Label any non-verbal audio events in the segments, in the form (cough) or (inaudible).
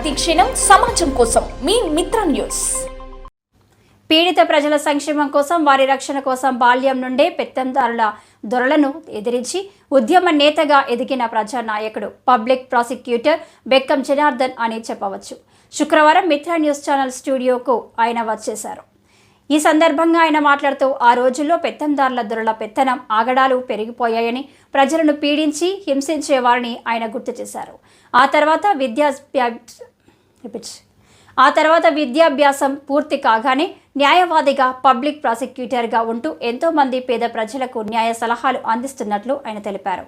ప్రతిక్షణం సమాజం కోసం మీ మిత్ర న్యూస్. పీడిత ప్రజల సంక్షేమం కోసం వారి రక్షణ కోసం బాల్యం నుండే పెత్తందారుల దొరలను ఎదిరించి ఉద్యమ నేతగా ఎదిగిన ప్రజానాయకుడు పబ్లిక్ ప్రాసిక్యూటర్ బెక్కం జనార్దన్ అని చెప్పవచ్చు. శుక్రవారం మిత్ర న్యూస్ ఛానల్ స్టూడియోకు ఆయన వచ్చేశారు. ఈ సందర్భంగా ఆయన మాట్లాడుతూ ఆ రోజుల్లో పెత్తందారుల దొరల పెత్తనం ఆగడాలు పెరిగిపోయాయని ప్రజలను పీడించి హింసించే వారిని ఆయన గుర్తు చేశారు. ఆ తర్వాత విద్యా రిపీట్. ఆ తర్వాత విద్యాభ్యాసం పూర్తి కాగానే న్యాయవాదిగా పబ్లిక్ ప్రాసిక్యూటర్గా ఉంటూ ఎంతో మంది పేద ప్రజలకు న్యాయ సలహాలు అందిస్తున్నట్లు ఆయన తెలిపారు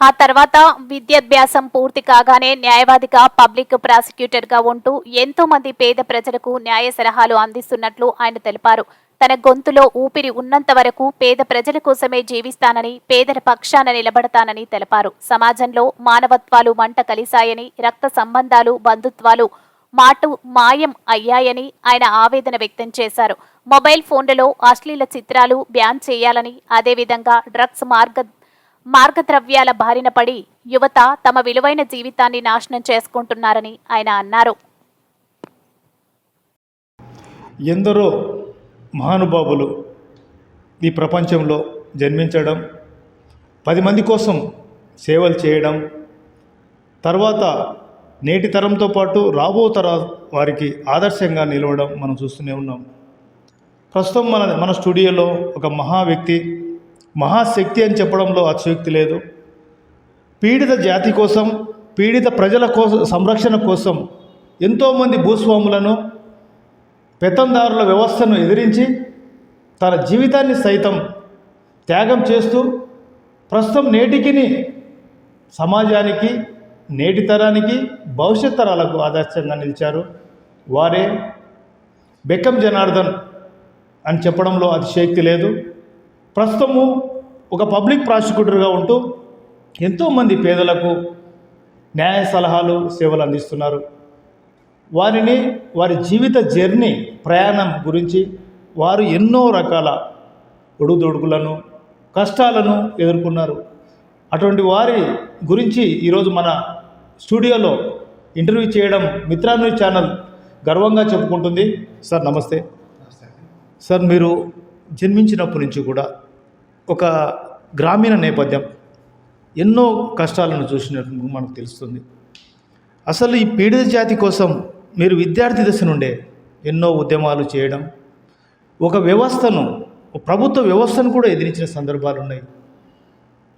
ఆ తర్వాత విద్యాభ్యాసం పూర్తి కాగానే న్యాయవాదిగా పబ్లిక్ ప్రాసిక్యూటర్గా ఉంటూ ఎంతో మంది పేద ప్రజలకు న్యాయ సలహాలు అందిస్తున్నట్లు ఆయన తెలిపారు తన గొంతులో ఊపిరి ఉన్నంత వరకు పేద ప్రజల కోసమే జీవిస్తానని పేదల పక్షాన నిలబడతానని తెలిపారు. సమాజంలో మానవత్వాలు మంట కలిశాయని రక్త సంబంధాలు బంధుత్వాలు మాటు మాయం అయ్యాయని ఆయన ఆవేదన వ్యక్తం చేశారు. మొబైల్ ఫోన్లలో అశ్లీల చిత్రాలు బ్యాన్ చేయాలని అదేవిధంగా డ్రగ్స్ మార్గ మార్గద్రవ్యాల బారిన పడి యువత తమ విలువైన జీవితాన్ని నాశనం చేసుకుంటున్నారని ఆయన అన్నారు. ఎందరో మహానుభావులు ఈ ప్రపంచంలో జన్మించడం పది మంది కోసం సేవలు చేయడం తర్వాత నేటి తరంతో పాటు రాబో తర వారికి ఆదర్శంగా నిలవడం మనం చూస్తూనే ఉన్నాం. ప్రస్తుతం మన మన స్టూడియోలో ఒక మహా వ్యక్తి మహాశక్తి అని చెప్పడంలో అతిశక్తి లేదు. పీడిత జాతి కోసం పీడిత ప్రజల కోసం సంరక్షణ కోసం ఎంతోమంది భూస్వాములను పెత్తందారుల వ్యవస్థను ఎదిరించి తన జీవితాన్ని సైతం త్యాగం చేస్తూ ప్రస్తుతం నేటికిని సమాజానికి నేటి తరానికి భవిష్యత్ తరాలకు ఆదర్శంగా నిలిచారు. వారే బెక్కం జనార్దన్ అని చెప్పడంలో అతిశక్తి లేదు. ప్రస్తుతము ఒక పబ్లిక్ ప్రాసిక్యూటర్గా ఉంటూ ఎంతోమంది పేదలకు న్యాయ సలహాలు సేవలు అందిస్తున్నారు. వారిని వారి జీవిత జర్నీ ప్రయాణం గురించి వారు ఎన్నో రకాల ఒడుదొడుకులను కష్టాలను ఎదుర్కొన్నారు. అటువంటి వారి గురించి ఈరోజు మన స్టూడియోలో ఇంటర్వ్యూ చేయడం మిత్రాన్యూస్ ఛానల్ గర్వంగా చెప్పుకుంటుంది. సార్ నమస్తే. సార్ మీరు జన్మించినప్పటి నుంచి కూడా ఒక గ్రామీణ నేపథ్యం ఎన్నో కష్టాలను చూసినట్టు మనకు తెలుస్తుంది. అసలు ఈ పీడిత జాతి కోసం మీరు విద్యార్థి దశ నుండే ఎన్నో ఉద్యమాలు చేయడం ఒక వ్యవస్థను ఒక ప్రభుత్వ వ్యవస్థను కూడా ఎదిరించిన సందర్భాలు ఉన్నాయి.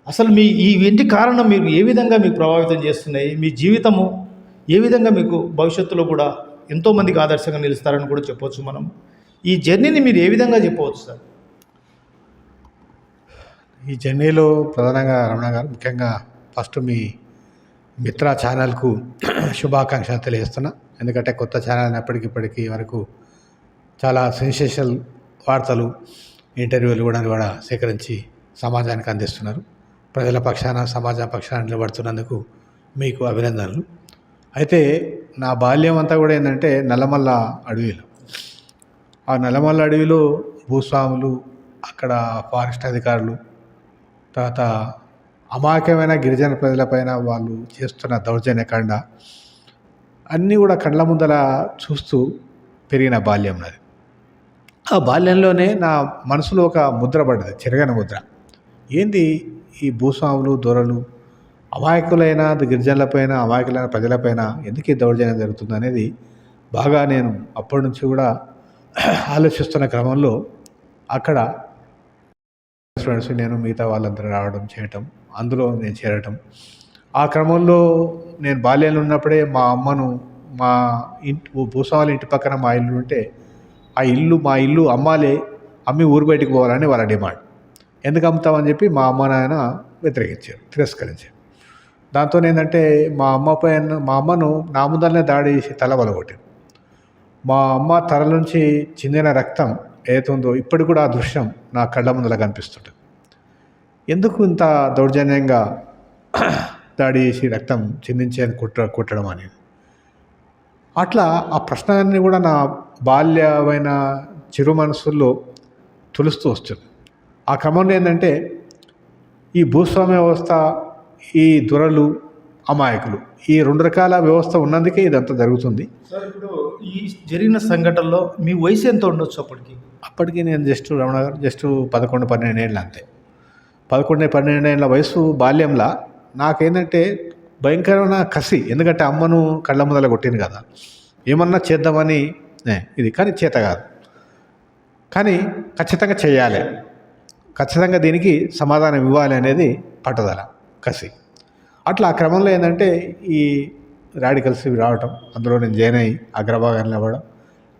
అసలు మీ ఈ ఇంటి కారణం మీరు ఏ విధంగా మీకు ప్రభావితం చేస్తున్నాయి? మీ జీవితము ఏ విధంగా మీకు భవిష్యత్తులో కూడా ఎంతోమందికి ఆదర్శంగా నిలుస్తారని కూడా చెప్పవచ్చు మనం. ఈ జర్నీని మీరు ఏ విధంగా చెప్పవచ్చు సార్? ఈ జర్నీలో ప్రధానంగా రమణ గారు ముఖ్యంగా ఫస్ట్ మీ మిత్ర ఛానల్కు శుభాకాంక్షలు తెలియజేస్తున్నా. ఎందుకంటే కొత్త ఛానల్ ఎప్పటికిప్పటికీ వరకు చాలా సెన్సేషనల్ వార్తలు ఇంటర్వ్యూలు కూడా కూడా సేకరించి సమాజానికి అందిస్తున్నారు. ప్రజల పక్షాన సమాజ పక్షాన నిలబడుతున్నందుకు మీకు అభినందనలు. అయితే నా బాల్యం అంతా కూడా ఏంటంటే నల్లమల్ల అడవిలో. ఆ నల్లమల్ల అడవిలో భూస్వాములు అక్కడ ఫారెస్ట్ అధికారులు తర్వాత అమాయకమైన గిరిజన ప్రజలపైన వాళ్ళు చేస్తున్న దౌర్జన్యకాండ అన్నీ కూడా కళ్ళ ముందల చూస్తూ పెరిగిన బాల్యం నాది. ఆ బాల్యంలోనే నా మనసులో ఒక ముద్ర పడ్డది చెరగని ముద్ర. ఏంది ఈ భూస్వాములు దొరలు అమాయకులైన గిరిజనులపైన అమాయకులైన ప్రజలపైన ఎందుకు ఈ దౌర్జన్యం జరుగుతుంది అనేది బాగా నేను అప్పటి నుంచి కూడా ఆలోచిస్తున్న క్రమంలో అక్కడ స్టూడెంట్స్ నేను మిగతా వాళ్ళందరూ రావడం చేయటం అందులో నేను చేరటం ఆ క్రమంలో నేను బాల్యంలో ఉన్నప్పుడే మా అమ్మను మా ఇంటి భూస్వాముల ఇంటి పక్కన మా ఇల్లు ఉంటే ఆ ఇల్లు మా ఇల్లు అమ్మాలే అమ్మి ఊరు బయటికి పోవాలని వాళ్ళ డిమాండ్. ఎందుకు అమ్ముతామని చెప్పి మా అమ్మ నాయన వ్యతిరేకించారు తిరస్కరించారు. దాంతో ఏంటంటే మా అమ్మ పైన మా అమ్మను నా ముందరనే దాడి చేసి తల వలగొట్టారు మా అమ్మ తల నుంచి చిందిన రక్తం ఏతుందో ఇప్పటికి కూడా ఆ దృశ్యం నా కళ్ళ ముందర కనిపిస్తుంటుంది. ఎందుకు ఇంత దౌర్జన్యంగా దాడి చేసి రక్తం చిందించి కుట్ర కుట్టడం అనేది అట్లా ఆ ప్రశ్నలన్నీ కూడా నా బాల్యమైన చిరు మనసుల్లో తులుస్తూ వస్తుంది. ఆ క్రమంలో ఏంటంటే ఈ భూస్వామ్య వ్యవస్థ ఈ దొరలు అమాయకులు ఈ రెండు రకాల వ్యవస్థ ఉన్నందుకే ఇదంతా జరుగుతుంది. సార్ ఇప్పుడు ఈ జరిగిన సంఘటనలో మీ వయసు ఎంత ఉండొచ్చు అప్పటికి? అప్పటికి నేను జస్ట్ రమణ గారు జస్ట్ పదకొండు పన్నెండు ఏళ్ళు అంతే. పదకొండు పన్నెండు ఏళ్ళ వయసు బాల్యంలో నాకేంటంటే భయంకరమైన కసి. ఎందుకంటే అమ్మను కళ్ళ ముందల కొట్టింది కదా. ఏమన్నా చేద్దామని ఇది. కానీ చేత కాదు. కానీ ఖచ్చితంగా చేయాలి. ఖచ్చితంగా దీనికి సమాధానం ఇవ్వాలి అనేది పట్టుదల కసి. అట్లా ఆ క్రమంలో ఏంటంటే ఈ రాడికల్స్ ఇవి రావటం అందులో నేను జాయిన్ అయ్యి అగ్రభాగాన్ని ఇవ్వడం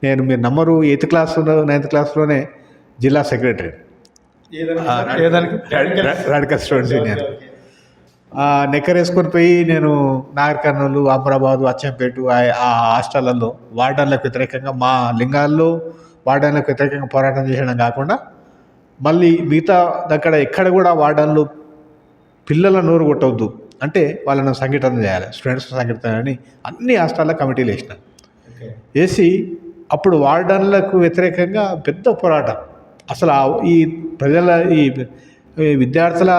నేను మీరు నమ్మరు ఎయిత్ క్లాస్లో నైన్త్ క్లాస్లోనే జిల్లా సెక్రటరీ. Radical students union. ఆ నెక్కర్ వేసుకొని పోయి నేను నాగర్ కర్నూలు అమరాబాదు అచ్చంపేట ఆ- హాస్టళ్ళలో వార్డన్లకు వ్యతిరేకంగా మా లింగాల్లో వార్డన్లకు వ్యతిరేకంగా పోరాటం చేయడం కాకుండా మళ్ళీ మిగతా దగ్గర ఎక్కడ కూడా వార్డన్లు పిల్లల నోరు కొట్టవద్దు. అంటే వాళ్ళను సంఘటన చేయాలి స్టూడెంట్స్ సంఘటన అని అన్ని హాస్టల్లో కమిటీలు వేసినాను వేసి అప్పుడు వార్డన్లకు వ్యతిరేకంగా పెద్ద పోరాటం. అసలు ఈ ప్రజల ఈ విద్యార్థుల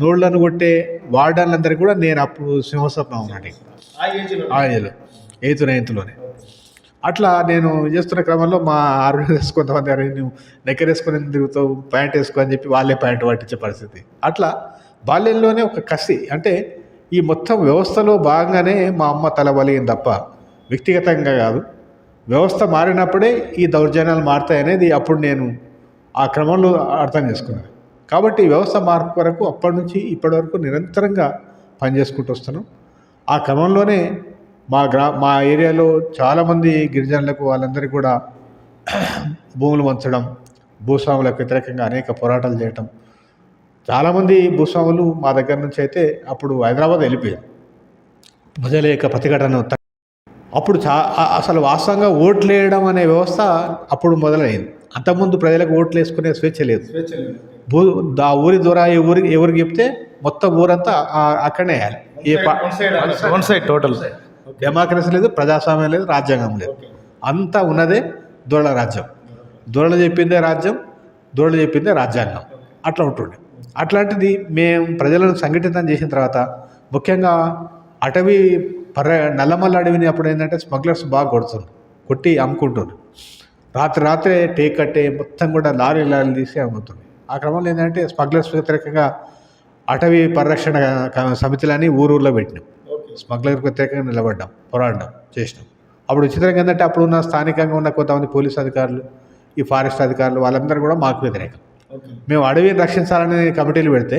నోళ్ళను కొట్టే వార్డన్లందరికీ కూడా నేను అప్పుడు సింహస్వప్నం ఆ ఏజ్లో ఏజ్లో ఎయిత్ నైన్త్లోనే అట్లా నేను చేస్తున్న క్రమంలో మా ఆర్గనైజర్స్ కొంతమంది అరే నువ్వు నెక్కర్ వేసుకొని తిరుగుతావు? ప్యాంట్ వేసుకో అని చెప్పి వాళ్ళే ప్యాంట్ పట్టించే పరిస్థితి. అట్లా బాల్యంలోనే ఒక కసి అంటే ఈ మొత్తం వ్యవస్థలో భాగంగానే మా అమ్మ తల బలిగింది తప్ప వ్యక్తిగతంగా కాదు. వ్యవస్థ మారినప్పుడే ఈ దౌర్జన్యాలు మారుతాయి అనేది అప్పుడు నేను ఆ క్రమంలో అర్థం చేసుకున్నాను. కాబట్టి వ్యవస్థ మార్పు వరకు అప్పటి నుంచి ఇప్పటి వరకు నిరంతరంగా పనిచేసుకుంటూ వస్తున్నాం. ఆ క్రమంలోనే మా గ్రా మా ఏరియాలో చాలామంది గిరిజనులకు వాళ్ళందరికీ కూడా భూములు వంచడం భూస్వాములకు వ్యతిరేకంగా అనేక పోరాటాలు చేయటం. చాలామంది భూస్వాములు మా దగ్గర నుంచి అయితే అప్పుడు హైదరాబాద్ వెళ్ళిపోయారు. ప్రజల యొక్క ప్రతిఘటన అప్పుడు చా అసలు వాస్తవంగా ఓట్లు వేయడం అనే వ్యవస్థ అప్పుడు మొదలైంది. అంతకుముందు ప్రజలకు ఓట్లు వేసుకునే స్వేచ్ఛ లేదు. స్వేచ్ఛ లేదు. భూ ఆ ఊరి ద్వారా ఏ ఊరికి ఎవరికి చెప్తే మొత్తం ఊరంతా అక్కడనే వేయాలి. ఏ వన్ సైడ్ టోటల్ డెమోక్రసీ లేదు ప్రజాస్వామ్యం లేదు రాజ్యాంగం లేదు. అంతా ఉన్నదే దొరల రాజ్యం. దొరలు చెప్పిందే రాజ్యం దొరలు చెప్పిందే రాజ్యాంగం. అట్లా ఉంటుండే. అట్లాంటిది మేము ప్రజలను సంఘటితం చేసిన తర్వాత ముఖ్యంగా అటవీ పర్ర నల్లమల్ల అడవిని అప్పుడు ఏంటంటే స్మగ్లర్స్ బాగా కొడుతున్నారు కొట్టి అమ్ముకుంటున్నారు రాత్రి రాత్రే టేక్ కట్టే మొత్తం కూడా లారీ లారీలు తీసి అమ్ముతుంది ఆ క్రమంలో ఏంటంటే స్మగ్లర్స్ వ్యతిరేకంగా అటవీ పరిరక్షణ సమితులని ఊరూర్లో పెట్టినాం. స్మగ్లర్కి వ్యతిరేకంగా నిలబడ్డాం పోరాడడం చేసినాం. అప్పుడు విచిత్రంగా ఏంటంటే అప్పుడు ఉన్న స్థానికంగా ఉన్న కొంతమంది పోలీస్ అధికారులు ఈ ఫారెస్ట్ అధికారులు వాళ్ళందరూ కూడా మాకు వ్యతిరేకం. మేము అడవిని రక్షించాలని కమిటీలు పెడితే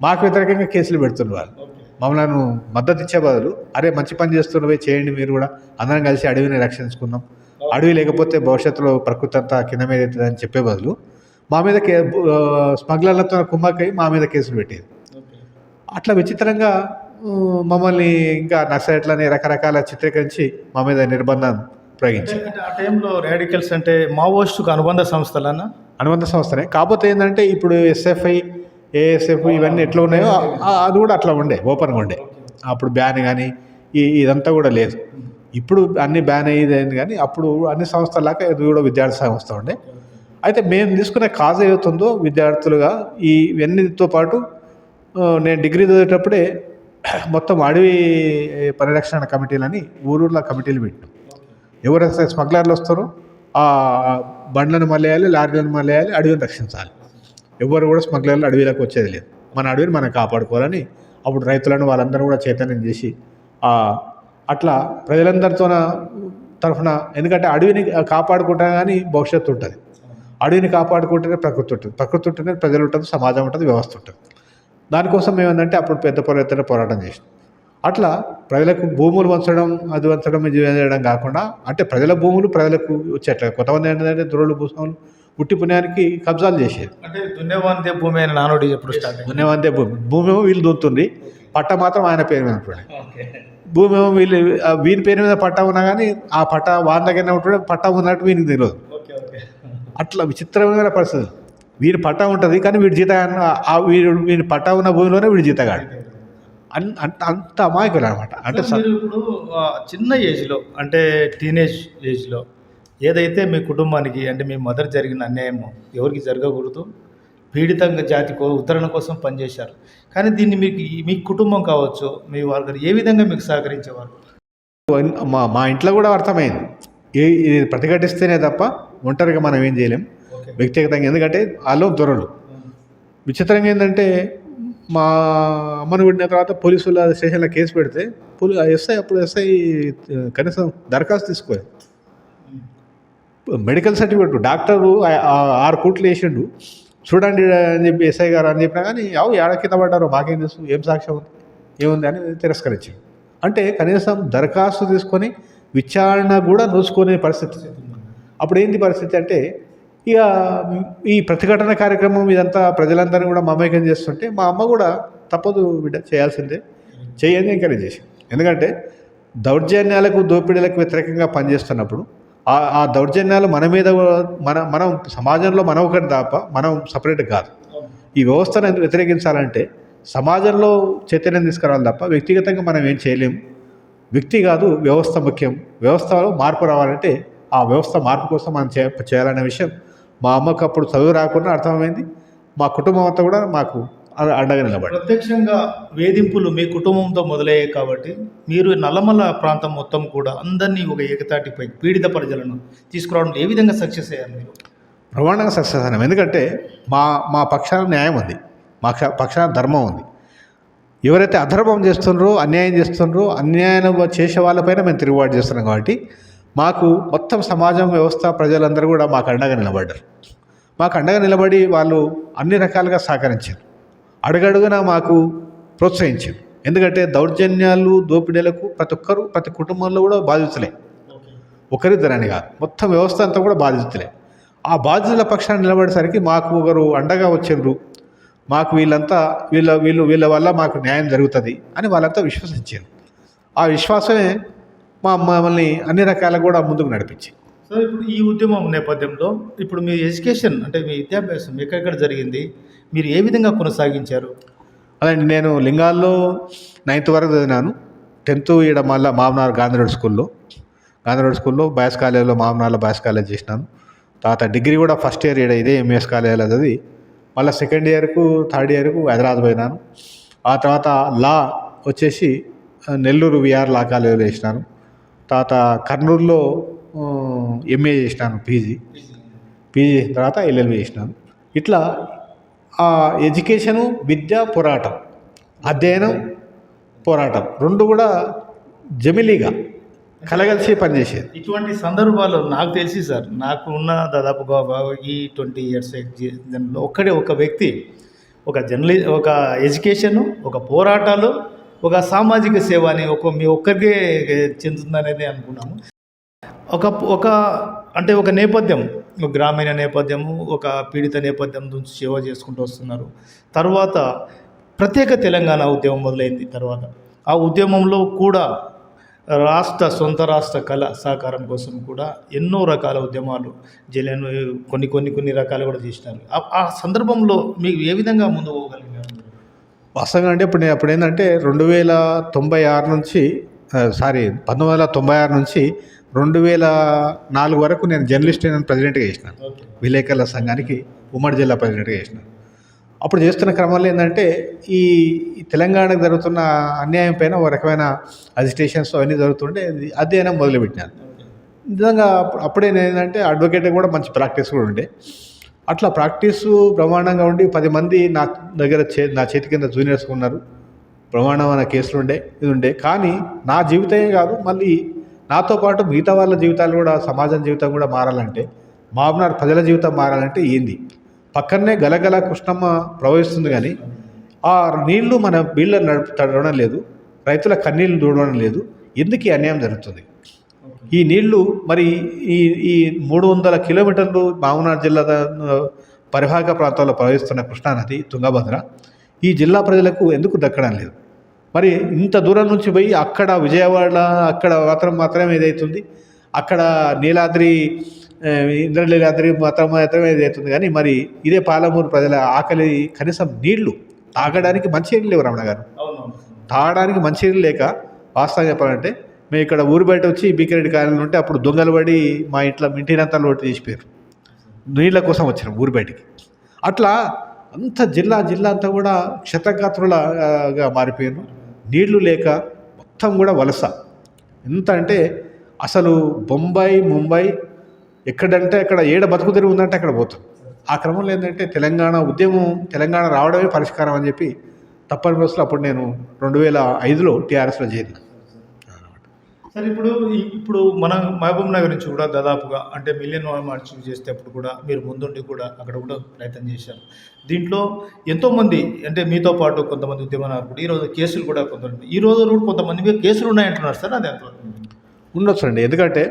మాకు వ్యతిరేకంగా కేసులు పెడుతున్నారు వాళ్ళు. మమ్మల్ని మద్దతు ఇచ్చే బదులు అరే మంచి పని చేస్తున్నవే చేయండి మీరు కూడా అందరం కలిసి అడవిని రక్షించుకుందాం. అడవి లేకపోతే భవిష్యత్తులో ప్రకృతి అంతా కింద మీద అవుతుంది అని చెప్పే బదులు మా మీద కే స్మగ్లర్లతో కుమ్మక్కై మా మీద కేసులు పెట్టేది. అట్లా విచిత్రంగా మమ్మల్ని ఇంకా నక్సలైట్లని రకరకాల చిత్రీకరించి మా మీద నిర్బంధం ప్రయోగించారు. అంటే ఆ టైంలో రాడికల్స్ అంటే మావోయిస్టుకు అనుబంధ సంస్థలన్నా అనుబంధ సంస్థనే. కాకపోతే ఏంటంటే ఇప్పుడు ఎస్ఎఫ్ఐ ఏఎస్ఎఫ్ ఇవన్నీ ఎట్లా ఉన్నాయో అది కూడా అట్లా ఉండే ఓపెన్గా ఉండే. అప్పుడు బ్యాన్ కానీ ఈ ఇదంతా కూడా లేదు. ఇప్పుడు అన్ని బ్యాన్ అయ్యేది అయింది కానీ అప్పుడు అన్ని సంస్థలాగా ఇది కూడా విద్యార్థి సంస్థ ఉండే. అయితే మేము తీసుకునే కాజ్ ఏదవుతుందో విద్యార్థులుగా ఈ ఇవన్నీతో పాటు నేను డిగ్రీ చదివేటప్పుడే (clears throat) మొత్తం అడవి పరిరక్షణ కమిటీలని ఊరూర్ల కమిటీలు పెట్టాం ఎవరైతే స్మగ్లర్లు వస్తారో ఆ బండ్లను మళ్ళేయాలి లారీలను మళ్ళేయాలి అడవిని రక్షించాలి. ఎవరు కూడా స్మగ్లర్లు అడవిలోకి వచ్చేది లేదు. మన అడవిని మనం కాపాడుకోవాలని అప్పుడు రైతులను వాళ్ళందరూ కూడా చైతన్యం చేసి అట్లా ప్రజలందరితో తరఫున ఎందుకంటే అడవిని కాపాడుకుంటా కానీ భవిష్యత్తు ఉంటుంది. అడవిని కాపాడుకుంటేనే ప్రకృతి ఉంటుంది. ప్రకృతి ఉంటేనే ప్రజలు ఉంటుంది సమాజం ఉంటుంది వ్యవస్థ ఉంటుంది. దానికోసం ఏంటంటే అప్పుడు పెద్ద పొర ఎత్తున పోరాటం చేసినాం అట్లా ప్రజలకు భూములు వంచడం అది వంచడం ఇది చేయడం కాకుండా అంటే ప్రజల భూములు ప్రజలకు వచ్చేట్లా. కొంతమంది ఏంటంటే దొరలు భూస్వాములు ఉట్టి పుణ్యానికి కబ్జాలు చేసేది. అంటే దున్నేవాంతే భూమి అని నానోడి ఎప్పుడు దున్నేవంతే భూమి. భూమి ఏమో వీళ్ళు దున్నుతుంది పట్ట మాత్రం ఆయన పేరు మీద భూమి ఏమో వీళ్ళు వీని పేరు మీద పట్ట ఉన్నా కానీ ఆ పట్ట వాని దగ్గరనే ఉంటుండే. పట్ట ఉన్నట్టు వీనికి తెలియదు. అట్లా విచిత్రమైన పరిస్థితి. వీడి పట్టా ఉంటుంది కానీ వీడి జీత వీడు వీడి పట్టా ఉన్న భూమిలోనే వీడి జీతగాడు అన్ అంత అంత అమాయకులు అనమాట అంటే ఇప్పుడు చిన్న ఏజ్లో అంటే టీనేజ్ ఏజ్లో ఏదైతే మీ కుటుంబానికి అంటే మీ మదర్ జరిగిన అన్యాయం ఎవరికి జరగకూడదు పీడితంగా జాతి కో ఉద్ధరణ కోసం పనిచేశారు. కానీ దీన్ని మీకు మీ కుటుంబం కావచ్చు మీ వారు ఏ విధంగా మీకు సహకరించేవారు? మా మా ఇంట్లో కూడా అర్థమైంది. ఏ ఇది ప్రతిఘటిస్తేనే తప్ప ఒంటరిగా మనం ఏం చేయలేం. వ్యక్తిగతంగా ఎందుకంటే వాళ్ళు దొరలు. విచిత్రంగా ఏంటంటే మా అమ్మను విడిన తర్వాత పోలీసుల స్టేషన్లో కేసు పెడితే పోలీ ఎస్ఐ అప్పుడు ఎస్ఐ కనీసం దరఖాస్తు తీసుకోలేదు. మెడికల్ సర్టిఫికెట్ డాక్టరు ఆరు కోట్లు వేసిండు. చూడండి అని చెప్పి ఎస్ఐ గారు అని చెప్పినా కానీ అవు ఏడ కింద పడ్డారో మాకేం తెలుసు ఏం సాక్ష్యం ఉంది ఏముంది అని తిరస్కరించారు అంటే కనీసం దరఖాస్తు తీసుకొని విచారణ కూడా నోచుకునే పరిస్థితి అప్పుడు ఏంటి పరిస్థితి అంటే ఇక ఈ ప్రతిఘటన కార్యక్రమం ఇదంతా ప్రజలందరినీ కూడా మమేకం చేస్తుంటే మా అమ్మ కూడా తప్పదు బిడ్డ చేయాల్సిందే. చేయని ఎంకరేజ్ చేసి ఎందుకంటే దౌర్జన్యాలకు దోపిడీలకు వ్యతిరేకంగా పనిచేస్తున్నప్పుడు ఆ ఆ దౌర్జన్యాలు మన మీద మన మనం సమాజంలో మనం ఒకటి తప్ప మనం సపరేట్ కాదు. ఈ వ్యవస్థను వ్యతిరేకించాలంటే సమాజంలో చైతన్యం తీసుకురావాలి తప్ప వ్యక్తిగతంగా మనం ఏం చేయలేము వ్యక్తి కాదు వ్యవస్థ ముఖ్యం. వ్యవస్థలో మార్పు రావాలంటే ఆ వ్యవస్థ మార్పు కోసం మనం చే చేయాలనే విషయం మా అమ్మకు అప్పుడు చదువు రాకుండా అర్థమైంది. మా కుటుంబం అంతా కూడా మాకు అండగా నిలబడి ప్రత్యక్షంగా వేధింపులు మీ కుటుంబంతో మొదలయ్యాయి కాబట్టి మీరు నల్లమల్ల ప్రాంతం మొత్తం కూడా అందరినీ ఒక ఏకతాటిపై పీడిత ప్రజలను తీసుకురావడం ఏ విధంగా సక్సెస్ అయ్యారు మీరు? ప్రమాణంగా సక్సెస్ అయినాం ఎందుకంటే మా మా పక్షాన న్యాయం ఉంది. మా క్ష- పక్షాన ధర్మం ఉంది. ఎవరైతే అధర్మం చేస్తున్నారో అన్యాయం చేస్తున్నారో అన్యాయం చేసే వాళ్ళపైన మేము తిరుగుబాటు చేస్తున్నాం కాబట్టి మాకు మొత్తం సమాజం వ్యవస్థ ప్రజలందరూ కూడా మాకు అండగా నిలబడ్డారు. మాకు అండగా నిలబడి వాళ్ళు అన్ని రకాలుగా సహకరించారు. అడుగడుగునా మాకు ప్రోత్సహించారు. ఎందుకంటే దౌర్జన్యాలు దోపిడీలకు ప్రతి ఒక్కరు ప్రతి కుటుంబంలో కూడా బాధితులే. ఒకరిద్దరని కాదు మొత్తం వ్యవస్థ అంతా కూడా బాధితులే. ఆ బాధితుల పక్షాన్ని నిలబడేసరికి మాకు ఒకరు అండగా వచ్చిండ్రు మాకు వీళ్ళంతా వీళ్ళ వీళ్ళు వీళ్ళ వల్ల మాకు న్యాయం జరుగుతుంది అని వాళ్ళంతా విశ్వసించారు. ఆ విశ్వాసమే మా మమ్మల్ని అన్ని రకాలుగా కూడా ముందుకు నడిపించింది. సో ఇప్పుడు ఈ ఉద్యమం నేపథ్యంలో ఇప్పుడు మీ ఎడ్యుకేషన్ అంటే మీ విద్యాభ్యాసం ఎక్కడెక్కడ జరిగింది? మీరు ఏ విధంగా కొనసాగించారు? అదే నేను లింగాల్లో నైన్త్ వరకు చదివినాను. టెన్త్ ఈడ మళ్ళీ మామనార్ గాంధీ రోడ్ స్కూల్లో. గాంధీ రోడ్ స్కూల్లో బాయ్స్ కాలేజీలో మామనార్లో బాయ్స్ కాలేజ్ చేసినాను. తర్వాత డిగ్రీ కూడా ఫస్ట్ ఇయర్ ఈడ ఇదే ఎంఎస్ కాలేజీలో చదివి మళ్ళీ సెకండ్ ఇయర్కు థర్డ్ ఇయర్కు హైదరాబాద్ పోయినాను. ఆ తర్వాత లా వచ్చేసి నెల్లూరు విఆర్ లా కాలేజీలో చేసినాను. తర్వాత కర్నూలులో ఎంఏ చేసినాను పీజీ. పీజీ చేసిన తర్వాత ఎల్ఎల్బి చేసినాను. ఇట్లా ఆ ఎడ్యుకేషను విద్య పోరాటం అధ్యయనం పోరాటం రెండు కూడా జమిలీగా కలగలిసి పనిచేసేది ఇటువంటి సందర్భాలు నాకు తెలిసి సార్ నాకు ఉన్న దాదాపుగా ఈ ట్వంటీ ఇయర్స్ దానిలో ఒక్కడే ఒక వ్యక్తి ఒక జర్నలి ఒక ఎడ్యుకేషను ఒక పోరాటాలు ఒక సామాజిక సేవ అని ఒక మీ ఒక్కరికే చెందుతుందనేది అనుకున్నాము. ఒక ఒక అంటే ఒక నేపథ్యం ఒక గ్రామీణ నేపథ్యము ఒక పీడిత నేపథ్యం నుంచి సేవ చేసుకుంటూ వస్తున్నారు. తర్వాత ప్రత్యేక తెలంగాణ ఉద్యమం మొదలైంది తర్వాత. ఆ ఉద్యమంలో కూడా రాష్ట్ర సొంత రాష్ట్ర కళ సహకారం కోసం కూడా ఎన్నో రకాల ఉద్యమాలు జైలు కొన్ని కొన్ని కొన్ని రకాలు కూడా చేసినారు. ఆ- సందర్భంలో మీకు ఏ విధంగా ముందు పోగలిగారు? వాస్తవంగా అంటే ఇప్పుడు నేను అప్పుడు ఏంటంటే రెండు వేల తొంభై ఆరు నుంచి సారీ పంతొమ్మిది వందల తొంభై ఆరు నుంచి రెండు వేల నాలుగు వరకు నేను జర్నలిస్ట్ నేను ప్రెసిడెంట్గా చేసినాను. విలేకరుల సంఘానికి ఉమ్మడి జిల్లా ప్రెసిడెంట్గా చేసినాను. అప్పుడు చేస్తున్న క్రమంలో ఏంటంటే ఈ తెలంగాణకు జరుగుతున్న అన్యాయం పైన ఒక రకమైన అజిటేషన్స్ అవన్నీ జరుగుతుంటే అధ్యయనం మొదలుపెట్టినాను నిజంగా అప్పుడు- అప్పుడే నేను ఏంటంటే అడ్వకేట్ కూడా మంచి ప్రాక్టీస్ కూడా ఉండే. అట్లా ప్రాక్టీస్ బ్రహ్మాండంగా ఉండి పది మంది నా దగ్గర చే నా చేతి కింద జూనియర్స్ ఉన్నారు. బ్రహ్మాండమైన కేసులు ఉండే ఇది ఉండే. కానీ నా జీవితమే కాదు మళ్ళీ నాతో పాటు మిగతా వాళ్ళ జీవితాలు కూడా సమాజం జీవితం కూడా మారాలంటే మామూలు ప్రజల జీవితం మారాలంటే ఏంది? పక్కనే గలగల కృష్ణమ్మ ప్రవహిస్తుంది కానీ ఆ నీళ్ళు మన బీళ్ళ నడుపు తడవడం లేదు. రైతుల కన్నీళ్ళు దూడడం లేదు. ఎందుకు అన్యాయం జరుగుతుంది? ఈ నీళ్ళు మరి ఈ ఈ మూడు వందల కిలోమీటర్లు మామనాడు జిల్లా పరిభాగ ప్రాంతాల్లో ప్రవహిస్తున్న కృష్ణానది తుంగభద్ర ఈ జిల్లా ప్రజలకు ఎందుకు దక్కడం లేదు? మరి ఇంత దూరం నుంచి పోయి అక్కడ విజయవాడ అక్కడ మాత్రం మాత్రమే ఏదైతుంది? అక్కడ నీలాద్రి ఆ, ఇంద్రనీలాద్రి మాత్రం మాత్రమే ఏదైతుంది కానీ మరి ఇదే పాలమూరు ప్రజల ఆకలి కనీసం నీళ్ళు తాగడానికి మంచి నీళ్ళు లేవు రమణ గారు. తాగడానికి మంచినీళ్ళు లేక వాస్తవం చెప్పాలంటే మేము ఇక్కడ ఊరు బయట వచ్చి బీకిరెడ్డి కాలనీలో ఉంటే అప్పుడు దొంగలు పడి మా ఇంట్లో ఇంటినంతా లోటు చేసిపోయారు నీళ్ళ కోసం వచ్చినాం ఊరు బయటికి. అట్లా అంత జిల్లా జిల్లా అంతా కూడా క్షతగాత్రులగా మారిపోయారు. నీళ్ళు లేక మొత్తం కూడా వలస. ఎంత అంటే అసలు బొంబాయి ముంబై ఎక్కడంటే అక్కడ ఏడ బతుకు తెరువు ఉందంటే అక్కడ పోతాం. ఆ క్రమంలో ఏంటంటే తెలంగాణ ఉద్యమం తెలంగాణ రావడమే పరిష్కారం అని చెప్పి తప్పని పరిస్థితులు అప్పుడు నేను రెండు వేల ఐదులో టీఆర్ఎస్లో చేరిన. సార్ ఇప్పుడు ఇప్పుడు మన మహబూబ్ నగర్ నుంచి కూడా దాదాపుగా అంటే మిలియన్ మార్చ్ చేసేటప్పుడు కూడా మీరు ముందుండి కూడా అక్కడ కూడా ప్రయత్నం చేశారు. దీంట్లో ఎంతోమంది అంటే మీతో పాటు కొంతమంది ఉద్యమ నాయకులు ఈరోజు కేసులు కూడా కొంతమంది ఈ రోజు కూడా కొంతమంది మీద కేసులు ఉన్నాయంటున్నారు సార్ అది ఎంత ఉండొచ్చండి ఎందుకంటే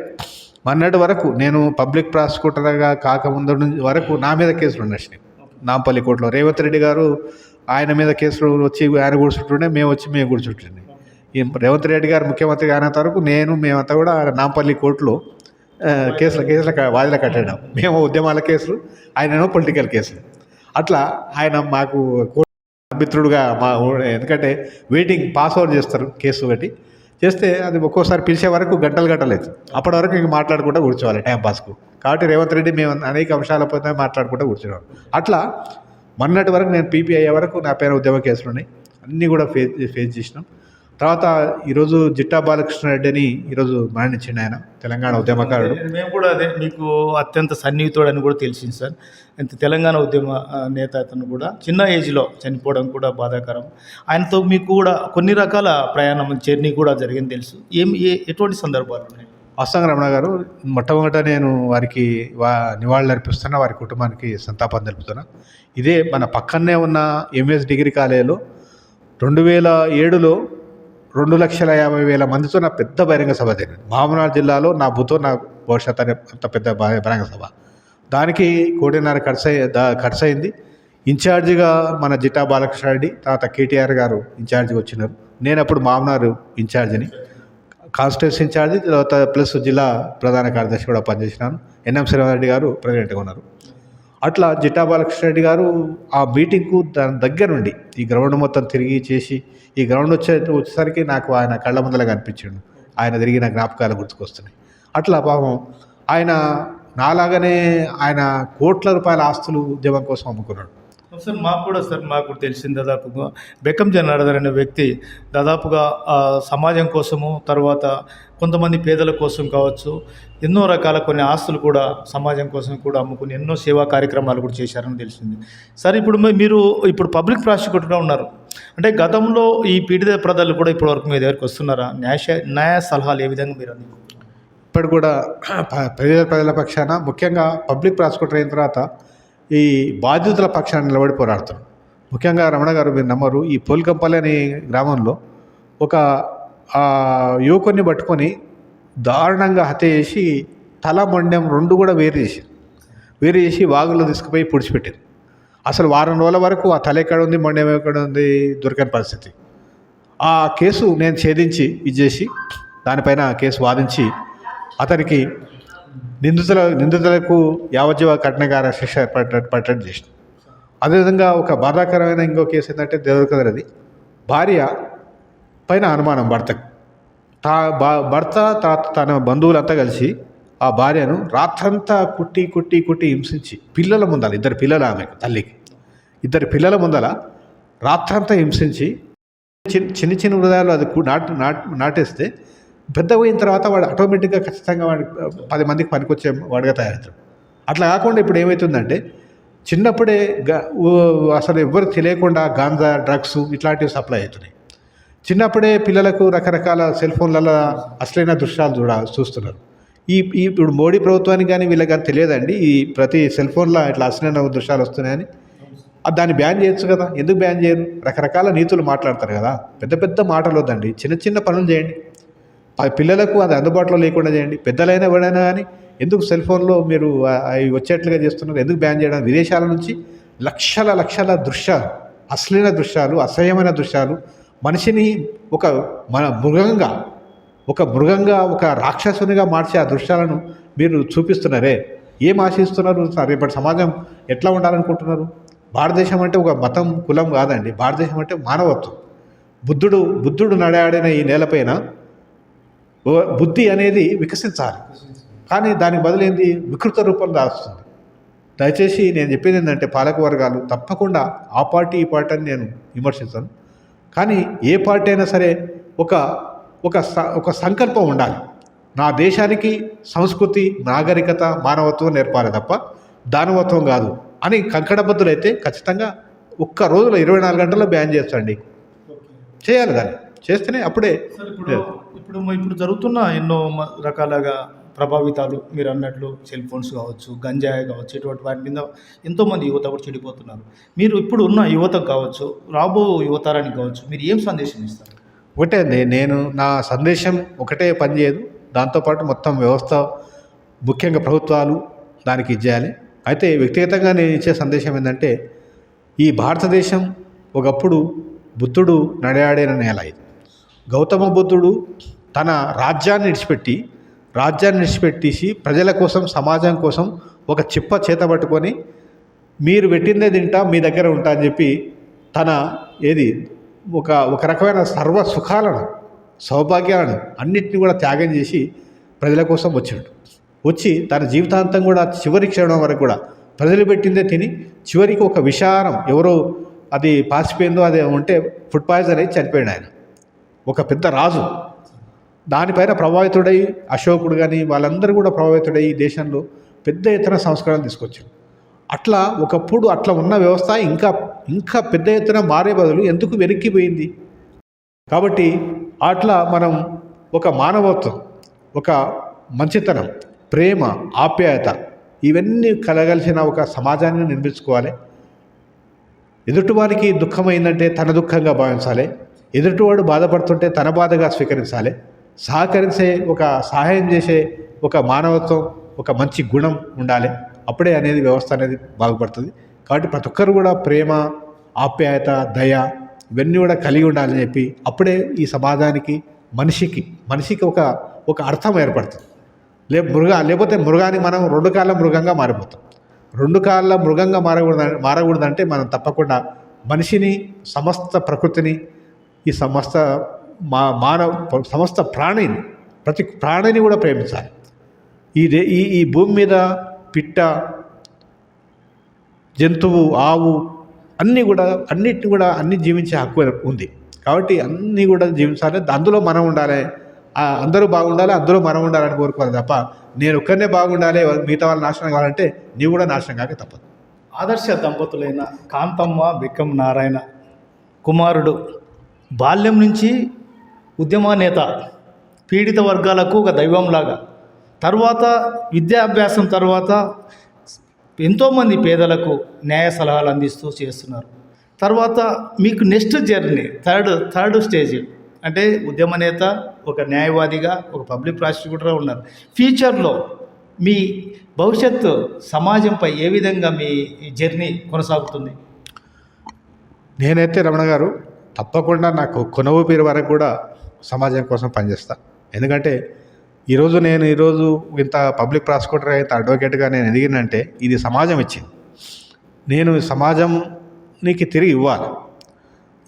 మొన్నటి వరకు నేను పబ్లిక్ ప్రాసిక్యూటర్గా కాకముందు నుంచి వరకు నా మీద కేసులు ఉన్నాయి నాంపల్లి కోర్టులో రేవంత్ రెడ్డి గారు ఆయన మీద కేసులు వచ్చి ఆయన కూర్చుంటుండే మేము వచ్చి మేము కూర్చుంటుండే ఈ రేవంత్ రెడ్డి గారు ముఖ్యమంత్రి అయినంత వరకు నేను మేమంతా కూడా నాంపల్లి కోర్టులో కేసుల కేసుల వాయిదా కట్టడం మేము ఉద్యమాల కేసులు ఆయనేమో పొలిటికల్ కేసులు. అట్లా ఆయన మాకు మిత్రుడుగా మా ఎందుకంటే వెయిటింగ్ పాస్ ఓవర్ చేస్తారు కేసు ఒకటి. చేస్తే అది ఒక్కోసారి పిలిచే వరకు గంటలు గంటలేదు. అప్పటి వరకు ఇంక మాట్లాడుకుంటూ కూర్చోవాలి టైంపాస్కు కాబట్టి రేవంత్ రెడ్డి మేము అనేక అంశాలపైన మాట్లాడుకుంటూ కూర్చున్నాం. అట్లా మొన్నటి వరకు నేను పీపీ అయ్యే వరకు నా పేరు ఉద్యమ కేసులు ఉన్నాయి. అన్నీ కూడా ఫేస్ ఫేస్ చేసినాం. తర్వాత ఈరోజు జిట్టా బాలకృష్ణ రెడ్డిని ఈరోజు మరణించిండు ఆయన తెలంగాణ ఉద్యమకారుడు. మేము కూడా అదే మీకు అత్యంత సన్నిహితుడు అని కూడా తెలిసింది సార్. ఇంత తెలంగాణ ఉద్యమ నేత అతను కూడా చిన్న ఏజ్లో చనిపోవడం కూడా బాధాకరం. ఆయనతో మీకు కూడా కొన్ని రకాల ప్రయాణం జర్నీ కూడా జరిగింది తెలుసు. ఏం ఏ ఎటువంటి సందర్భాలు ఉన్నాయి? అస్సాంగ రమణ గారు మొట్టమొదట నేను వారికి వా నివాళులు అర్పిస్తున్నా వారి కుటుంబానికి సంతాపం తెలుపుతున్నా. ఇదే మన పక్కనే ఉన్న ఎంఎస్ డిగ్రీ కాలేజీలో రెండు వేల ఏడులో రెండు లక్షల యాభై వేల మందితో నా పెద్ద బహిరంగ సభ జరిగింది. మహబూబ్నగర్ జిల్లాలో నా బుతో నా భవిష్యత్ అనే అంత పెద్ద బహిరంగ సభ. దానికి కోటిన్నర ఖర్చు దా ఖర్చు అయింది ఇన్ఛార్జిగా మన జిట్టా బాలకృష్ణ రెడ్డి తర్వాత కేటీఆర్ గారు ఇన్ఛార్జిగా వచ్చినారు. నేను అప్పుడు మామనారు ఇన్ఛార్జిని. కాన్స్టిట్యూన్సీ ఇన్ఛార్జి తర్వాత ప్లస్ జిల్లా ప్రధాన కార్యదర్శి కూడా పనిచేసినాను. ఎన్ఎం శ్రీరామరెడ్డి గారు ప్రెసిడెంట్గా ఉన్నారు. అట్లా జిట్టా బాలకృష్ణ రెడ్డి గారు ఆ మీటింగ్కు దాని దగ్గర నుండి ఈ గ్రౌండ్ మొత్తం తిరిగి చేసి ఈ గ్రౌండ్ వచ్చే వచ్చేసరికి నాకు ఆయన కళ్ళ ముందలగా అనిపించాడు. ఆయన తిరిగిన జ్ఞాపకాలు గుర్తుకొస్తున్నాయి. అట్లా పాపం ఆయన నాలాగానే ఆయన కోట్ల రూపాయల ఆస్తులు ఉద్యమం కోసం అమ్ముకున్నాడు. సార్ మాకు కూడా సార్ మాకు తెలిసిన తెలిసింది దాదాపుగా బెక్కం జనార్దన్ అనే వ్యక్తి దాదాపుగా సమాజం కోసము తర్వాత కొంతమంది పేదల కోసం కావచ్చు ఎన్నో రకాల కొన్ని ఆస్తులు కూడా సమాజం కోసం కూడా అమ్ముకుని ఎన్నో సేవా కార్యక్రమాలు కూడా చేశారని తెలిసింది. సార్ ఇప్పుడు మీరు ఇప్పుడు పబ్లిక్ ప్రాసిక్యూటర్గా ఉన్నారు. అంటే గతంలో ఈ పీడిత ప్రజలు కూడా ఇప్పటివరకు మీ దగ్గరికి వస్తున్నారా? న్యాయ న్యాయ సలహాలు ఏ విధంగా మీరు అందించారు ఇప్పటి కూడా ప్రజల ప్రజల పక్షాన ముఖ్యంగా పబ్లిక్ ప్రాసిక్యూటర్ అయిన తర్వాత ఈ బాధితుల పక్షాన నిలబడి పోరాడుతారు ముఖ్యంగా రమణ గారు మీరు నమ్మరు ఈ పోల్కంపల్లి అనే గ్రామంలో ఒక యువకుని పట్టుకొని దారుణంగా హత్య చేసి తల మొండెం రెండు కూడా వేరు చేసి వేరు చేసి వాగులో తీసుకుపోయి పుడిచిపెట్టింది అసలు వారం రోజుల వరకు ఆ తల ఎక్కడ ఉంది మొండెం ఎక్కడ ఉంది దొరికని పరిస్థితి. ఆ కేసు నేను ఛేదించి ఇది చేసి దానిపైన కేసు వాదించి అతనికి నిందితుల నిందితులకు యావజ్జీవ కఠినగార శిక్ష పట్ట పట్టడం చేసింది. అదేవిధంగా ఒక బాధాకరమైన ఇంకో కేసు ఏంటంటే దేవకదరది భార్య పైన అనుమానం భర్తకు తా భర్త తన బంధువులంతా కలిసి ఆ భార్యను రాత్రంతా కుట్టి కుట్టి కుట్టి హింసించి పిల్లల ముందల ఇద్దరు పిల్లలు ఆమెకు తల్లికి ఇద్దరు పిల్లల ముందల రాత్రంతా హింసించి చిన్న చిన్న చిన్న హృదయాలు అది నాటు నాటేస్తే పెద్ద పోయిన తర్వాత వాడు ఆటోమేటిక్గా ఖచ్చితంగా వాడి పది మందికి పనికొచ్చే వాడిగా తయారవుతాడు. అట్లా కాకుండా ఇప్పుడు ఏమవుతుందంటే చిన్నప్పుడే గా అసలు ఎవ్వరు తెలియకుండా గాంజా డ్రగ్స్ ఇట్లాంటివి సప్లై అవుతున్నాయి. చిన్నప్పుడే పిల్లలకు రకరకాల సెల్ ఫోన్లలో అసలైన దృశ్యాలు చూడ చూస్తున్నారు. ఈ ఇప్పుడు మోడీ ప్రభుత్వానికి కానీ వీళ్ళకి కానీ తెలియదండి. ఈ ప్రతి సెల్ ఫోన్లో ఇట్లా అసలైన దృశ్యాలు వస్తున్నాయని. దాన్ని బ్యాన్ చేయొచ్చు కదా. ఎందుకు బ్యాన్ చేయరు? రకరకాల నీతులు మాట్లాడతారు కదా. పెద్ద పెద్ద మాటలు వద్దండి. చిన్న చిన్న పనులు చేయండి. ఆ పిల్లలకు అది అందుబాటులో లేకుండా చేయండి. పెద్దలైనా ఎవరైనా కానీ ఎందుకు సెల్ ఫోన్లో మీరు అవి వచ్చేట్లుగా చేస్తున్నారు? ఎందుకు బ్యాన్ చేయడం? విదేశాల నుంచి లక్షల లక్షల దృశ్యాలు అశ్లీల దృశ్యాలు అసహ్యమైన దృశ్యాలు మనిషిని ఒక మన మృగంగా ఒక మృగంగా ఒక రాక్షసునిగా మార్చే ఆ దృశ్యాలను మీరు చూపిస్తున్నారే? ఏం ఆశిస్తున్నారు? రేపటి సమాజం ఎట్లా ఉండాలనుకుంటున్నారు? భారతదేశం అంటే ఒక మతం కులం కాదండి. భారతదేశం అంటే మానవత్వం. బుద్ధుడు బుద్ధుడు నడాడిన ఈ నేలపైన బుద్ధి అనేది వికసించాలి. కానీ దానికి బదులైంది వికృత రూపం దాస్తుంది. దయచేసి నేను చెప్పేది ఏంటంటే పాలక వర్గాలు తప్పకుండా ఆ పార్టీ ఈ పార్టీ అని నేను విమర్శించాను. కానీ ఏ పార్టీ అయినా సరే ఒక ఒక ఒక సంకల్పం ఉండాలి. నా దేశానికి సంస్కృతి నాగరికత మానవత్వం నేర్పాలి తప్ప దానవత్వం కాదు అని కంకణబద్దులైతే ఖచ్చితంగా ఒక్క రోజులో ఇరవై నాలుగు గంటల్లో బ్యాన్ చేస్తండి చేయాలి దాన్ని. చేస్తేనే అప్పుడే ఇప్పుడు ఇప్పుడు ఇప్పుడు జరుగుతున్న ఎన్నో రకాలుగా ప్రభావితాలు మీరు అన్నట్లు సెల్ ఫోన్స్ కావచ్చు గంజాయి కావచ్చు ఇటువంటి వాటి మీద ఎంతోమంది యువత కూడా చెడిపోతున్నారు. మీరు ఇప్పుడు ఉన్న యువతకు కావచ్చు రాబో యువతరానికి కావచ్చు మీరు ఏం సందేశం ఇస్తారు? ఒకటే అండి నేను నా సందేశం ఒకటే పనిచేయదు. దాంతోపాటు మొత్తం వ్యవస్థ ముఖ్యంగా ప్రభుత్వాలు దానికి ఇచ్చేయాలి అయితే వ్యక్తిగతంగా నేను ఇచ్చే సందేశం ఏంటంటే ఈ భారతదేశం ఒకప్పుడు బుద్ధుడు నడయాడిన నేల ఇది. గౌతమ బుద్ధుడు తన రాజ్యాన్ని విడిచిపెట్టి రాజ్యాన్ని విడిచిపెట్టేసి ప్రజల కోసం సమాజం కోసం ఒక చిప్ప చేత పట్టుకొని మీరు పెట్టిందే తింటా మీ దగ్గర ఉంటా అని చెప్పి తన ఏది ఒక ఒక రకమైన సర్వ సుఖాలను సౌభాగ్యాలను అన్నిటిని కూడా త్యాగం చేసి ప్రజల కోసం వచ్చాడు వచ్చి తన జీవితాంతం కూడా చివరి క్షణం వరకు కూడా ప్రజలు పెట్టిందే తిని చివరికి ఒక విషారం ఎవరో అది పాసిపోయిందో అది ఉంటే ఫుడ్ పాయిజన్ అయి చనిపోయాడు ఆయన. ఒక పెద్ద రాజు. దానిపైన ప్రభావితుడై అశోకుడు కానీ వాళ్ళందరూ కూడా ప్రభావితుడై ఈ దేశంలో పెద్ద ఎత్తున సంస్కరణ తీసుకొచ్చారు. అట్లా ఒకప్పుడు అట్లా ఉన్న వ్యవస్థ ఇంకా ఇంకా పెద్ద ఎత్తున మారే బదులు ఎందుకు వెనక్కిపోయింది? కాబట్టి అట్లా మనం ఒక మానవత్వం ఒక మంచితనం ప్రేమ ఆప్యాయత ఇవన్నీ కలగలిసిన ఒక సమాజాన్ని నిర్మించుకోవాలి. ఎదుటివారికి దుఃఖమైందంటే తన దుఃఖంగా భావించాలి. ఎదుటివాడు బాధపడుతుంటే తన బాధగా స్వీకరించాలి. సహకరించే ఒక సహాయం చేసే ఒక మానవత్వం ఒక మంచి గుణం ఉండాలి. అప్పుడే అనేది వ్యవస్థ అనేది బాగుపడుతుంది. కాబట్టి ప్రతి ఒక్కరు కూడా ప్రేమ ఆప్యాయత దయ ఇవన్నీ కూడా కలిగి ఉండాలని చెప్పి అప్పుడే ఈ సమాజానికి మనిషికి మనిషికి ఒక ఒక అర్థం ఏర్పడుతుంది. లే మృగ లేకపోతే మృగానికి మనం రెండు కాళ్ళ మృగంగా మారిపోతాం. రెండు కాళ్ళ మృగంగా మారకూడదు మారకూడదంటే మనం తప్పకుండా మనిషిని సమస్త ప్రకృతిని ఈ సమస్త మా మానవ సమస్త ప్రాణిని ప్రతి ప్రాణిని కూడా ప్రేమించాలి. ఈ ఈ ఈ భూమి మీద పిట్ట జంతువు ఆవు అన్నీ కూడా అన్నిటిని కూడా అన్ని జీవించే హక్కు ఉంది. కాబట్టి అన్నీ కూడా జీవించాలి. అందులో మనం ఉండాలి. అందరూ బాగుండాలి అందరూ మనం ఉండాలని కోరుకోవాలి తప్ప నేను ఒక్కరినే బాగుండాలి మిగతా వాళ్ళు నాశనం కావాలంటే నీవు కూడా నాశనం కాక తప్పదు. ఆదర్శ దంపతులైన కాంతమ్మ బిక్కం నారాయణ కుమారుడు బాల్యం నుంచి ఉద్యమ నేత పీడిత వర్గాలకు ఒక దైవంలాగా. తర్వాత విద్యాభ్యాసం తర్వాత ఎంతోమంది పేదలకు న్యాయ సలహాలు అందిస్తూ చేస్తున్నారు. తర్వాత మీకు next journey third third stage అంటే ఉద్యమ నేత ఒక న్యాయవాదిగా ఒక పబ్లిక్ ప్రాసిక్యూటర్గా ఉన్నారు. ఫ్యూచర్లో మీ భవిష్యత్తు సమాజంపై ఏ విధంగా మీ జర్నీ కొనసాగుతుంది? నేనైతే రమణ గారు తప్పకుండా నాకు కొనవు పేరు వరకు కూడా సమాజం కోసం పనిచేస్తా. ఎందుకంటే ఈరోజు నేను ఈరోజు ఇంత పబ్లిక్ ప్రాసిక్యూటర్ అయితే అడ్వకేట్గా నేను ఎదిగినంటే ఇది సమాజం ఇచ్చింది. నేను సమాజంనికి తిరిగి ఇవ్వాలి.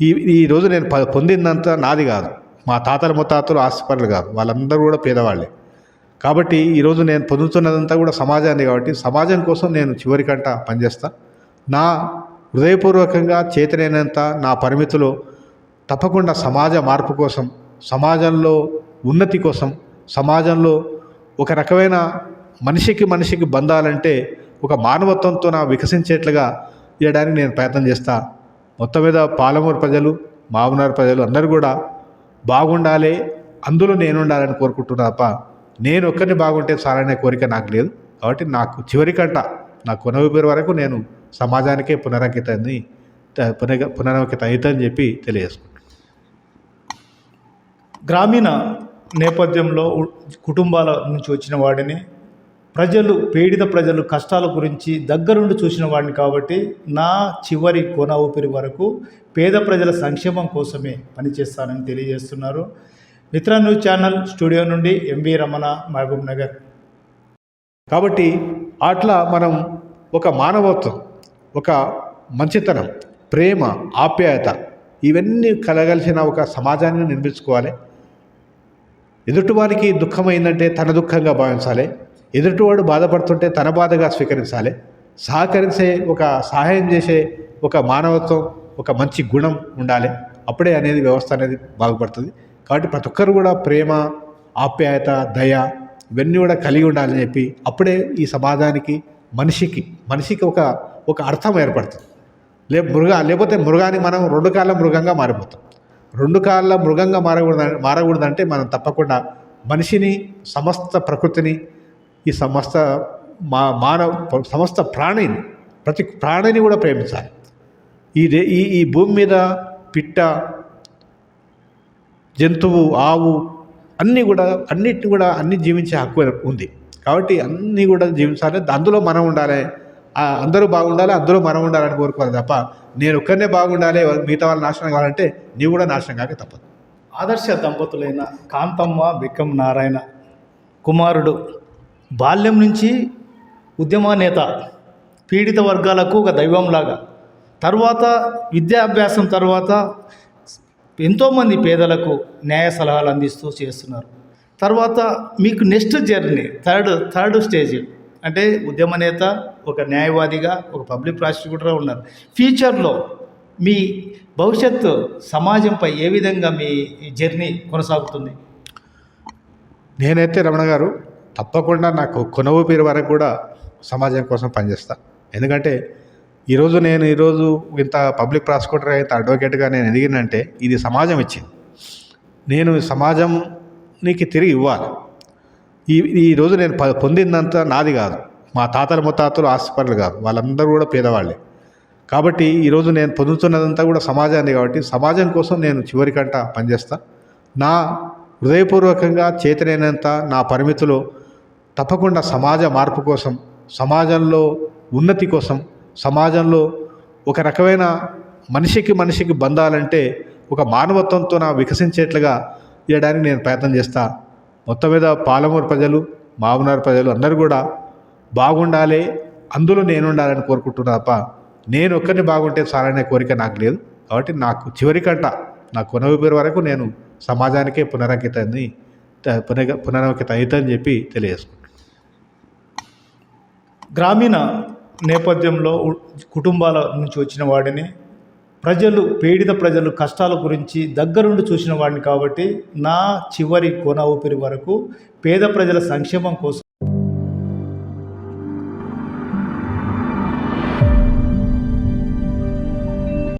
ఈ ఈరోజు నేను ప- పొందిందంతా నాది కాదు. మా తాతల ముత్తాతలు ఆస్తిపరులు కాదు. వాళ్ళందరూ కూడా పేదవాళ్ళే. కాబట్టి ఈరోజు నేను పొందుతున్నదంతా కూడా సమాజాన్ని కాబట్టి సమాజం కోసం నేను చివరికంట పనిచేస్తా. నా హృదయపూర్వకంగా చేతనైనంత నా పరిమితులు తప్పకుండా సమాజ మార్పు కోసం సమాజంలో ఉన్నతి కోసం సమాజంలో ఒక రకమైన మనిషికి మనిషికి బంధాలంటే ఒక మానవత్వంతో నా వికసించేట్లుగా చేయడానికి నేను ప్రయత్నం చేస్తా. మొత్తం మీద పాలమూరు ప్రజలు మామూనారు ప్రజలు అందరూ కూడా బాగుండాలి అందులో నేను ఉండాలని కోరుకుంటున్నా తప్ప నేను ఒక్కరిని బాగుంటే చాలనే కోరిక నాకు లేదు. కాబట్టి నాకు చివరికంట నా కొనవిపేరు వరకు నేను సమాజానికే పునరంకితాన్ని పునర పునరంకిత అని చెప్పి తెలియజేసుకున్నాను గ్రామీణ నేపథ్యంలో కుటుంబాల నుంచి వచ్చిన వాడిని ప్రజలు పీడిత ప్రజలు కష్టాల గురించి దగ్గరుండి చూసిన వాడిని కాబట్టి నా చివరి కొన ఊపిరి వరకు పేద ప్రజల సంక్షేమం కోసమే పనిచేస్తానని తెలియజేస్తున్నారు. మిత్ర న్యూస్ ఛానల్ స్టూడియో నుండి ఎంవి రమణ మహబూబ్ నగర్. కాబట్టి అట్లా మనం ఒక మానవత్వం ఒక మంచితనం ప్రేమ ఆప్యాయత ఇవన్నీ కలగలిసిన ఒక సమాజాన్ని నిర్మించుకోవాలి. ఎదుటివారికి దుఃఖమైందంటే తన దుఃఖంగా భావించాలి. ఎదుటివాడు బాధపడుతుంటే తన బాధగా స్వీకరించాలి. సహకరించే ఒక సహాయం చేసే ఒక మానవత్వం ఒక మంచి గుణం ఉండాలి. అప్పుడే అనేది వ్యవస్థ అనేది బాగుపడుతుంది. కాబట్టి ప్రతి ఒక్కరు కూడా ప్రేమ ఆప్యాయత దయ ఇవన్నీ కూడా కలిగి ఉండాలని చెప్పి అప్పుడే ఈ సమాజానికి మనిషికి మనిషికి ఒక ఒక అర్థం ఏర్పడుతుంది. లే మృగ లేకపోతే మృగాన్ని మనం రెండు కాలం మృగంగా మారిపోతాం. రెండు కాళ్ళ మృగంగా మారకూడద మారకూడదంటే మనం తప్పకుండా మనిషిని సమస్త ప్రకృతిని ఈ సమస్త మా మానవ సమస్త ప్రాణిని ప్రతి ప్రాణిని కూడా ప్రేమించాలి. ఈ ఈ ఈ భూమి మీద పిట్ట జంతువు ఆవు అన్నీ కూడా అన్నిటిని కూడా అన్ని జీవించే హక్కు ఉంది. కాబట్టి అన్నీ కూడా జీవించాలి. అందులో మనం ఉండాలి. అందరూ బాగుండాలి అందరూ మనం ఉండాలని కోరుకోవాలి తప్ప నేను ఒక్కరినే బాగుండాలి మిగతా వాళ్ళు నాశనం కావాలంటే నీవు కూడా నాశనం కాక తప్పదు. ఆదర్శ దంపతులైన కాంతమ్మ బిక్కం నారాయణ కుమారుడు బాల్యం నుంచి ఉద్యమ నేత పీడిత వర్గాలకు ఒక దైవంలాగా తర్వాత విద్యాభ్యాసం తర్వాత ఎంతోమంది పేదలకు న్యాయ సలహాలు అందిస్తూ చేస్తున్నారు. తర్వాత మీకు next journey third third stage. అంటే ఉద్యమ నేత ఒక న్యాయవాదిగా ఒక పబ్లిక్ ప్రాసిక్యూటర్గా ఉన్నారు. ఫ్యూచర్లో మీ భవిష్యత్తు సమాజంపై ఏ విధంగా మీ జర్నీ కొనసాగుతుంది? నేనైతే రమణ గారు తప్పకుండా నాకు కొనవు పేరు వరకు కూడా సమాజం కోసం పనిచేస్తా. ఎందుకంటే ఈరోజు నేను ఈరోజు ఇంత పబ్లిక్ ప్రాసిక్యూటర్ ఇంత అడ్వకేట్గా నేను ఎదిగినంటే ఇది సమాజం ఇచ్చింది. నేను సమాజంనికి తిరిగి ఇవ్వాలి. ఈ ఈరోజు నేను ప పొందిందంతా నాది కాదు. మా తాతల ముత్తాతలు ఆస్తిపరులు కాదు. వాళ్ళందరూ కూడా పేదవాళ్ళే. కాబట్టి ఈరోజు నేను పొందుతున్నదంతా కూడా సమాజాన్ని కాబట్టి సమాజం కోసం నేను చివరికంట పనిచేస్తా. నా హృదయపూర్వకంగా చేతనైనంత నా పరిమితిలో తప్పకుండా సమాజ మార్పు కోసం సమాజంలో ఉన్నతి కోసం సమాజంలో ఒక రకమైన మనిషికి మనిషికి బంధాలంటే ఒక మానవత్వంతో నా వికసించేట్లుగా చేయడానికి నేను ప్రయత్నం చేస్తా. మొత్తం మీద పాలమూరు ప్రజలు మామూనారు ప్రజలు అందరూ కూడా బాగుండాలి అందులో నేను ఉండాలని కోరుకుంటున్నా తప్ప నేను ఒక్కరిని బాగుంటే చాలనే కోరిక నాకు లేదు. కాబట్టి నాకు చివరికంట నా కొనవిపేరు వరకు నేను సమాజానికే పునరంకితాన్ని పునర పునరంకిత అవుతుందని చెప్పి తెలియజేసుకుంటాను గ్రామీణ నేపథ్యంలో కుటుంబాల నుంచి వచ్చిన వాడిని ప్రజలు పీడిత ప్రజలు కష్టాల గురించి దగ్గరుండి చూసిన వాడిని కాబట్టి నా చివరి కొన ఊపిరి వరకు పేద ప్రజల సంక్షేమం కోసం